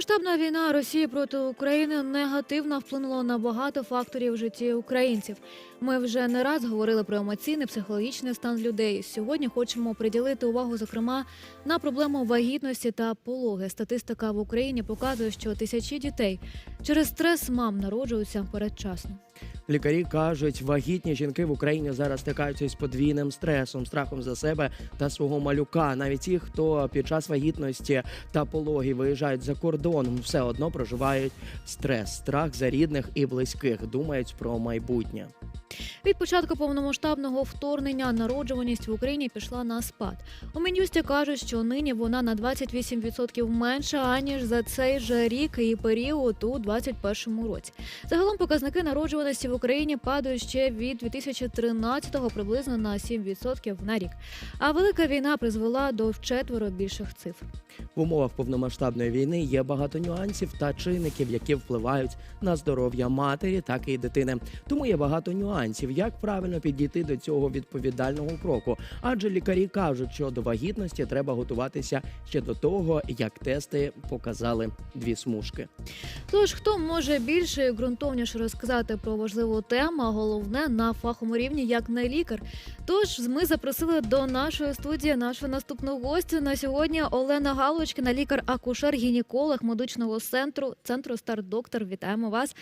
Повномасштабна війна Росії проти України негативно вплинула на багато факторів в житті українців. Ми вже не раз говорили про емоційний психологічний стан людей. Сьогодні хочемо приділити увагу, зокрема, на проблему вагітності та пологи. Статистика в Україні показує, що тисячі дітей через стрес мам народжуються передчасно. Лікарі кажуть, вагітні жінки в Україні зараз стикаються з подвійним стресом, страхом за себе та свого малюка. Навіть ті, хто під час вагітності та пологи виїжджають за кордон, все одно проживають стрес, страх за рідних і близьких, думають про майбутнє. Від початку повномасштабного вторгнення народжуваність в Україні пішла на спад. У Мін'юсті кажуть, що нині вона на 28% менша аніж за цей же рік і період у 2021 році. Загалом показники народжуваності в Україні падають ще від 2013-го приблизно на 7% на рік. А велика війна призвела до вчетверо більших цифр. В умовах повномасштабної війни є багато нюансів та чинників, які впливають на здоров'я матері, так і дитини. Тому є багато нюансів, як правильно підійти до цього відповідального кроку. Адже лікарі кажуть, що до вагітності треба готуватися ще до того, як тести показали дві смужки. Тож, хто може більше і ґрунтовніше розказати про важливу тему, а головне на фаховому рівні, як не лікар. Тож ми запросили до нашої студії нашого наступного гостя на сьогодні Олена Галочкіна, лікар-акушер, гінеколог медичного центру центру Стар Доктор. Вітаємо вас.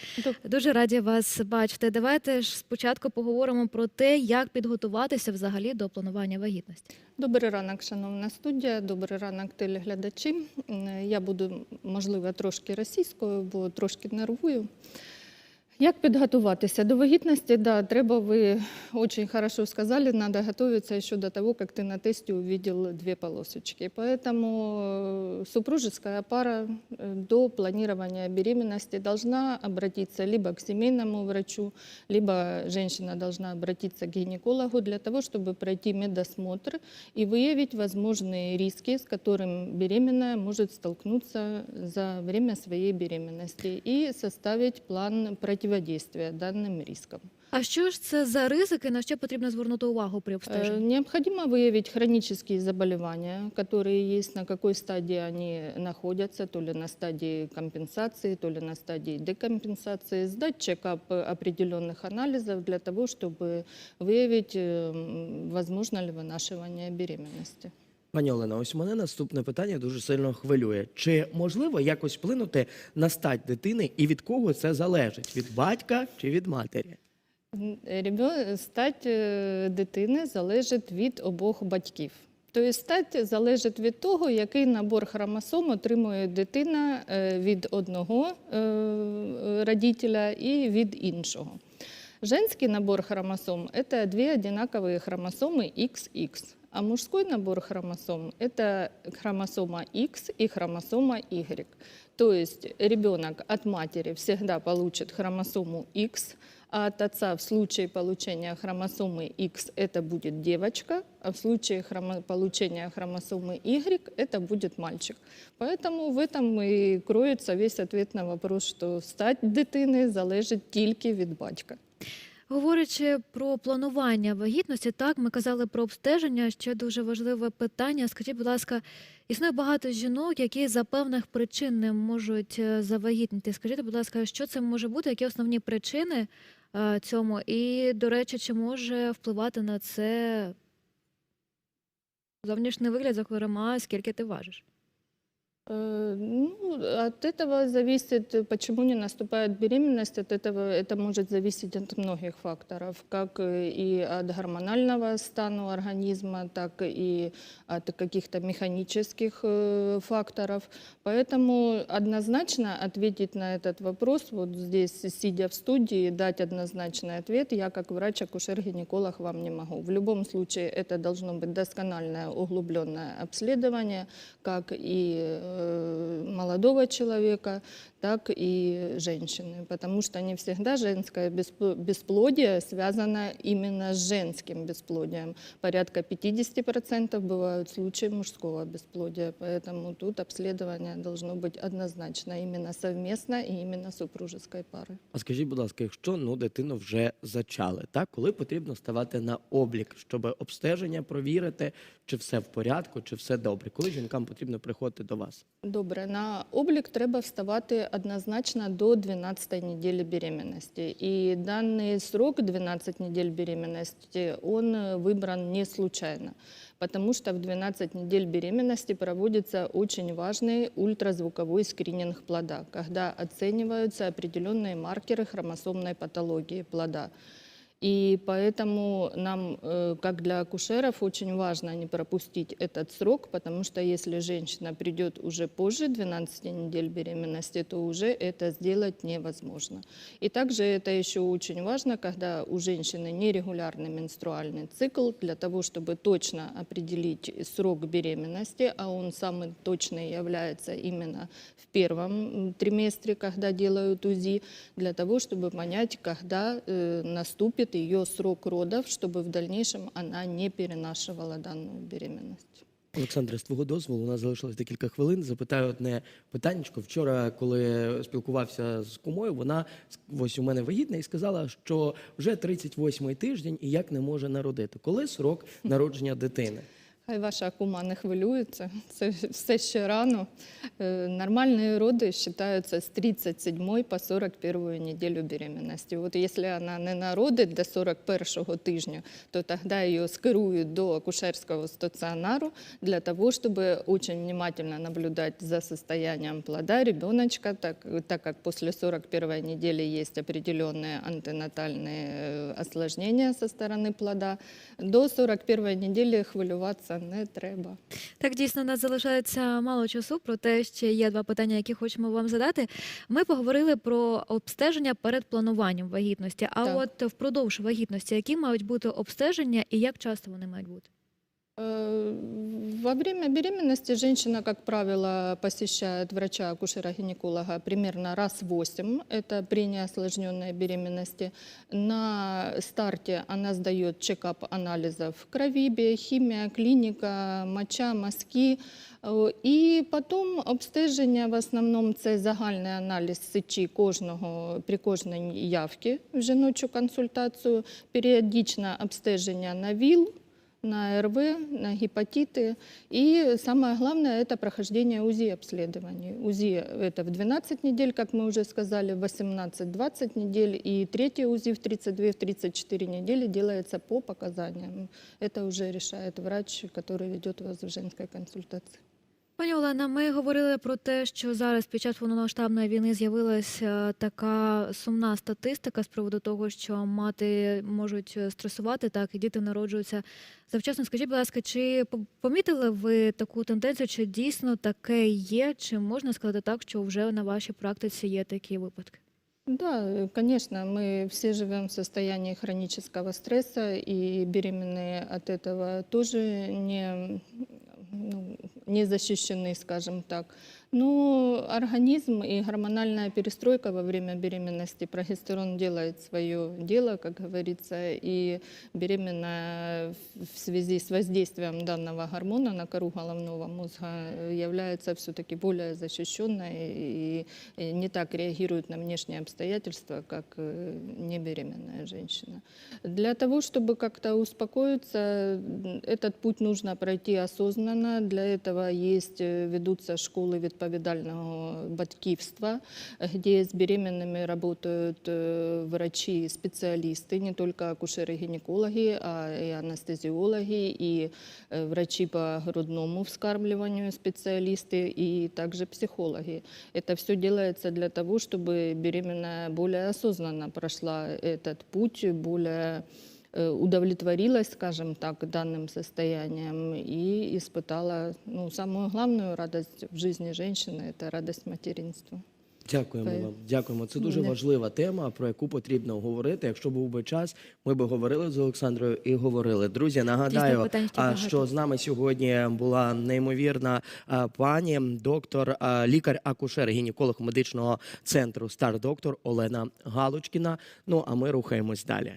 Дуже раді вас бачити. Давайте ж спочатку поговоримо про те, як підготуватися взагалі до планування вагітності. Добрий ранок, шановна студія. Добрий ранок, телеглядачі. Я буду, можливо, трошки російською, бо трошки нервую. Як підготуватися до вагітності? Да, треба, ви очень хорошо сказали, надо готовиться еще до того, как ты на тесте увидел две полосочки. Поэтому э, супружеская пара э, до планирования беременности должна обратиться либо к семейному врачу, либо женщина должна обратиться к гинекологу для того, чтобы пройти медосмотр и выявить возможные риски, с которым беременная может столкнуться за время своей беременности и составить план противодействия данным рискам. А що ж це за ризики? На що потрібно звернути увагу при Э, обстеженні? Необходимо выявить хронические заболевания, которые есть, на какой стадии они находятся, то ли на стадии компенсации, то ли на стадии декомпенсации, сдать чекап определенных анализов для того, чтобы выявить, э, возможно ли вынашивание беременности. Пані Олена, ось мене наступне питання дуже сильно хвилює. Чи можливо якось вплинути на стать дитини і від кого це залежить? Від батька чи від матері? Ребё- Стать е, дитини залежить від обох батьків. Тобто стать залежить від того, який набор хромосом отримує дитина е, від одного е, родителя і від іншого. Женский набор хромосом – это две одинаковые хромосомы XX, а мужской набор хромосом – это хромосома X и хромосома Y. То есть ребенок от матери всегда получит хромосому X, а от отца в случае получения хромосомы X это будет девочка, а в случае хромо- получения хромосомы Y это будет мальчик. Поэтому в этом и кроется весь ответ на вопрос, що стать дитини залежить тільки від батька. Говорячи про планування вагітності, так ми казали про обстеження. Ще дуже важливе питання. Скажіть, будь ласка, існує багато жінок, які за певних причин не можуть е, завагітніти. Скажіть, будь ласка, що це може бути? Які основні причини е, цьому? І, до речі, чи може впливати на це зовнішній вигляд, зокрема, скільки ти важиш? Э, Ну, от этого зависит, почему не наступает беременность, от этого это может зависеть от многих факторов, как э, и от гормонального стану организма, так и от каких-то механических э, факторов. Поэтому однозначно ответить на этот вопрос, вот здесь, сидя в студии, дать однозначный ответ, я как врач-акушер-гинеколог вам не могу. В любом случае это должно быть доскональное углубленное обследование, как и молодого человека, так и женщины, потому что не всегда женское беспло- бесплодие связано именно с женским бесплодием. Порядка 50% бывают случаи мужского бесплодия, поэтому тут обследование должно быть однозначно именно совместно и именно супружеской пары. А скажіть, будь ласка, якщо ну дитину вже зачали, так коли потрібно ставати на облік, щоб обстеження провірити, чи все в порядку, чи все добре? Коли жінкам потрібно приходити до вас? Добре, на облік треба вставати однозначно до 12 недели беременности. И данный срок 12 недель беременности, он выбран не случайно, потому что в 12 недель беременности проводится очень важный ультразвуковой скрининг плода, когда оцениваются определенные маркеры хромосомной патологии плода. И поэтому нам, э, как для акушеров, очень важно не пропустить этот срок, потому что если женщина придет уже позже 12 недель беременности, то уже это сделать невозможно. И также это еще очень важно, когда у женщины нерегулярный менструальный цикл, для того, чтобы точно определить срок беременности, а он самый точный является именно в первом триместре, когда делают УЗИ, для того, чтобы понять, когда э, наступит ее срок родов, чтобы в дальнейшем она не перенашивала данную беременность. Олександре, з твого дозволу, у нас залишилось декілька хвилин. Запитаю одне питаннячко. Вчора, коли спілкувався з кумою, вона ось у мене вагітна і сказала, що вже 38-й тиждень і як не може народити. Коли срок народження дитини? Хай ваша кума не хвилюється, це все ще рано. Е, Нормальные роды считаются с 37 по 41 неделю беременности. Вот если она не народить до 41 тижня, то тогда ее скируют до акушерского стационару для того, чтобы очень внимательно наблюдать за состоянием плода ребеночка, так, так как после 41 недели есть определенные антенатальные э, осложнения со стороны плода. До 41 недели не треба. Так, дійсно, у нас залишається мало часу, проте ще є два питання, які хочемо вам задати. Ми поговорили про обстеження перед плануванням вагітності. А Так. от впродовж вагітності, які мають бути обстеження і як часто вони мають бути? Э, Во время беременности женщина, как правило, посещает врача-акушера-гинеколога примерно раз в 8. Это при неосложненной беременности. На старте она сдает чекап анализов крови, биохимия, клиника, моча, мазки. І потім обстеження в основному це загальний аналіз сечі кожного при кожній явці в жіночу консультацію, періодичне обстеження на ВІЛ, на РВ, на гепатиты. И самое главное – это прохождение УЗИ обследований. УЗИ – это в 12 недель, как мы уже сказали, в 18-20 недель. И третье УЗИ в 32-34 недели делается по показаниям. Это уже решает врач, который ведет вас в женской консультации. Пані Олена, ми говорили про те, що зараз під час повномасштабної війни з'явилася така сумна статистика з приводу того, що мати можуть стресувати, так і діти народжуються завчасно. Скажіть, будь ласка, чи по- помітили ви таку тенденцію? Чи дійсно таке є? Чи можна сказати так, що вже на вашій практиці є такі випадки? Да, э, конечно, мы все живем в состоянии хронического стресса, и беременные от этого тоже не, ну, не защищены, скажем так. Но организм и гормональная перестройка во время беременности, прогестерон делает свое дело, как говорится, и беременная в связи с воздействием данного гормона на кору головного мозга э, является все-таки более защищенной и не так реагирует на внешние обстоятельства, как э, небеременная женщина. Для того, чтобы как-то успокоиться, этот путь нужно пройти осознанно. Для этого есть, э, ведутся школы відповідального батьківства, где с беременными работают э, врачи, специалисты, не только акушеры-гинекологи, а и анестезиологи, и э, врачи по грудному вскармливанию специалисты, и также психологи. Это все делается для того, чтобы беременная более осознанно прошла этот путь, более э, удовлетворилась, скажем так, данным состоянием и испытала ну, самую главную радость в жизни женщины – это радость материнства. Дякуємо Та й- вам. Дякуємо. Це дуже Не- важлива тема, про яку потрібно говорити. Якщо був би час, ми би говорили з Олександрою і говорили. Друзі, нагадаю, Дійсно, питань ще а, багато. що з нами сьогодні була неймовірна а, пані, доктор, а, лікар-акушер, гінеколог медичного центру Стар Доктор Олена Галочкіна. Ну а ми рухаємось далі.